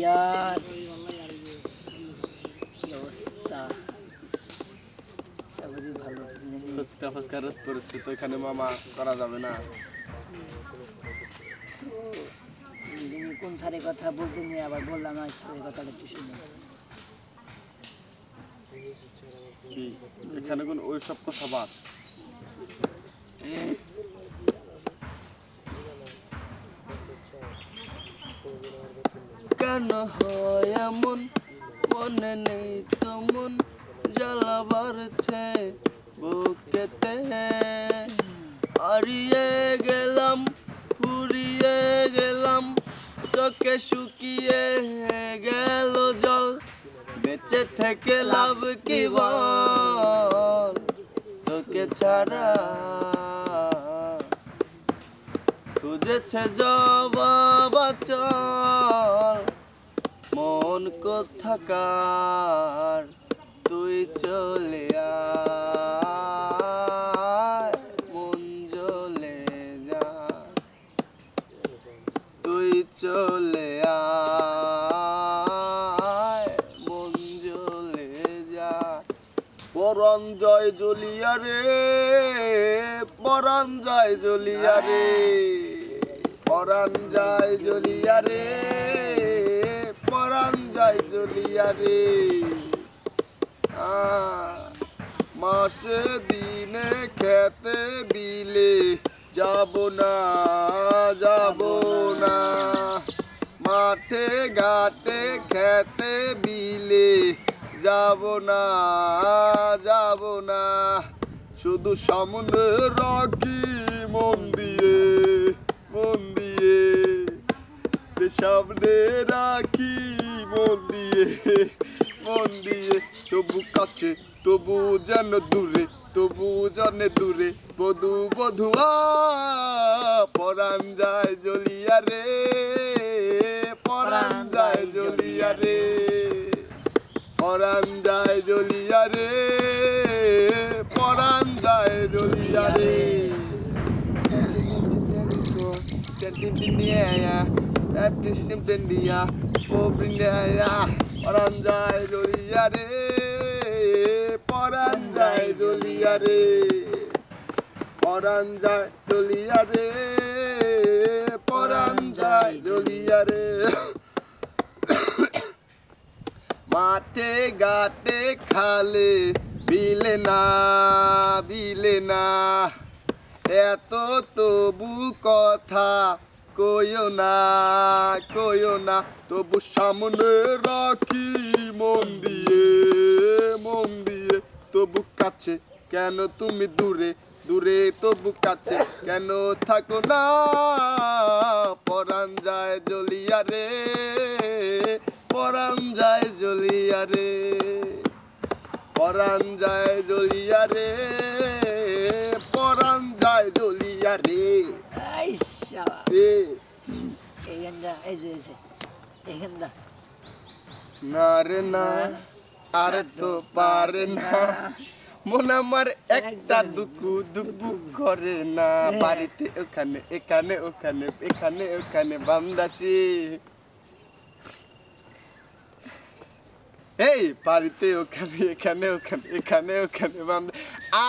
ইয়ার কি অবস্থা সবারই ভালো ফুচকা ফুচকা রোদ পড়েছে তো এখানে মামা করা যাবে না কোন স্যারের কথা বলতে নিয়ে আবার বললাম না স্যারের কথাটা একটু শুনে এখানে কোন ওই সব কথা বাদ কেন হয় এমন? মনে নেই তো মন জ্বালা বাড়ছে বুকেতে। হারিয়ে গেলাম, ফুরিয়ে গেলাম, চোখে শুকিয়ে গেল জল। বেঁচে থেকে লাভ কি বল? তোকে ছাড়া খুঁজেছে জবাব চল মন কোথাকার? তুই চলে মন জ্বলে যা। তুই চলে মন জ্বলে যা। পরন জয় জ্বলিয়া রে পরাণ জয় জ্বলিয়া রে পরাণ জয় জ্বলিয়া রে। পরাণ জয় জ্বলিয়া রে। মাসে দিনে খেতে বিলে যাব না যাব না। মাঠে ঘাটে খেতে বিলে যাব না যাব না। শুধু সামনে রাখি মন দিয়ে মন দিয়ে। সামনে রাখি মন দিয়ে মন দিয়ে তবু কাছে তবু যেন দূরে তবু জানে দূরে বধু বধুয়া পরাণ যায় জ্বলিয়া রে পরাণ যায় জ্বলিয়া রে পরাণ যায় জ্বলিয়া রে পরাণ যায় জ্বলিয়া রে পরাণ যায় জ্বলিয়া রে পরাণ যায় জ্বলিয়া রে। পরাণ যায় জ্বলিয়া রে পরাণ যায় জ্বলিয়া রে। মাঠে ঘাটে খালে বিলে না বিলে না। এত তবু কথা কইও না কইও না, তবু সামনে রাখি মন দিয়ে মন দিয়ে। তবু কাছে কেন তুমি দূরে? দূরে তবু কাছে কেন থাকো না? পরাণ যায় জ্বলিয়া রে, পরাণ যায় জ্বলিয়া রে। পরাণ যায় জ্বলিয়া রে, পরাণ যায় জ্বলিয়া রে। এই এইখানটা এই যে এই যে, এইখানটা না রে না আর তো পারে না। মন আমার একটা দুকু দুকু করে না। বাড়িতে ওখানে এখানে ওখানে এখানে ওখানে বামদাসি। এই বাড়িতে ওখানে এখানে ওখানে এখানে ওখানে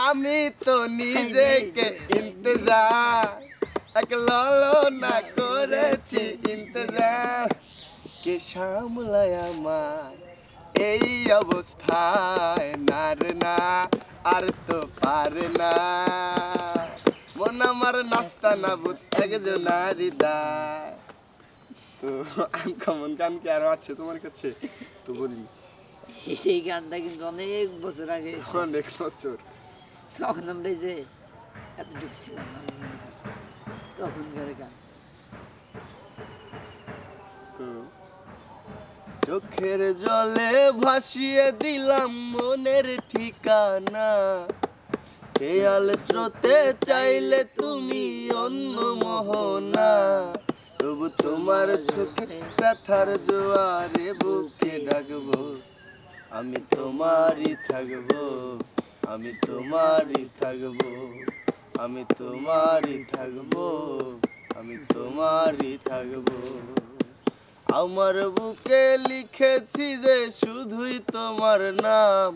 আমি তো নিজেকে ইন্তজার। না করেছি ইন্তজার। কে সামলায় আমার এই অবস্থায় না রে না আর তো পারে না। মন আমার নাস্তা না বুত একজন হৃদয় তো আনকমন গান কি আরও আছে তোমার কাছে? তো বলি। সেই গানটা কিন্তু অনেক বছর আগে অনেক বছর। তখন আমরা যে এতটুকু ছিলাম। না। চোখের জলে ভাসিয়ে দিলাম মনের ঠিকানা। খেয়াল স্রোতে চাইলে তুমি অন্য মোহনা। তবু তোমার চোখে ব্যথার জোয়ারে বুকে ডাকবো। আমি তোমারই থাকব, আমি তোমারই থাকব। আমি তোমারই থাকব আমি তোমারই থাকব। আমার বুকে লিখেছি যে শুধুই তোমার নাম।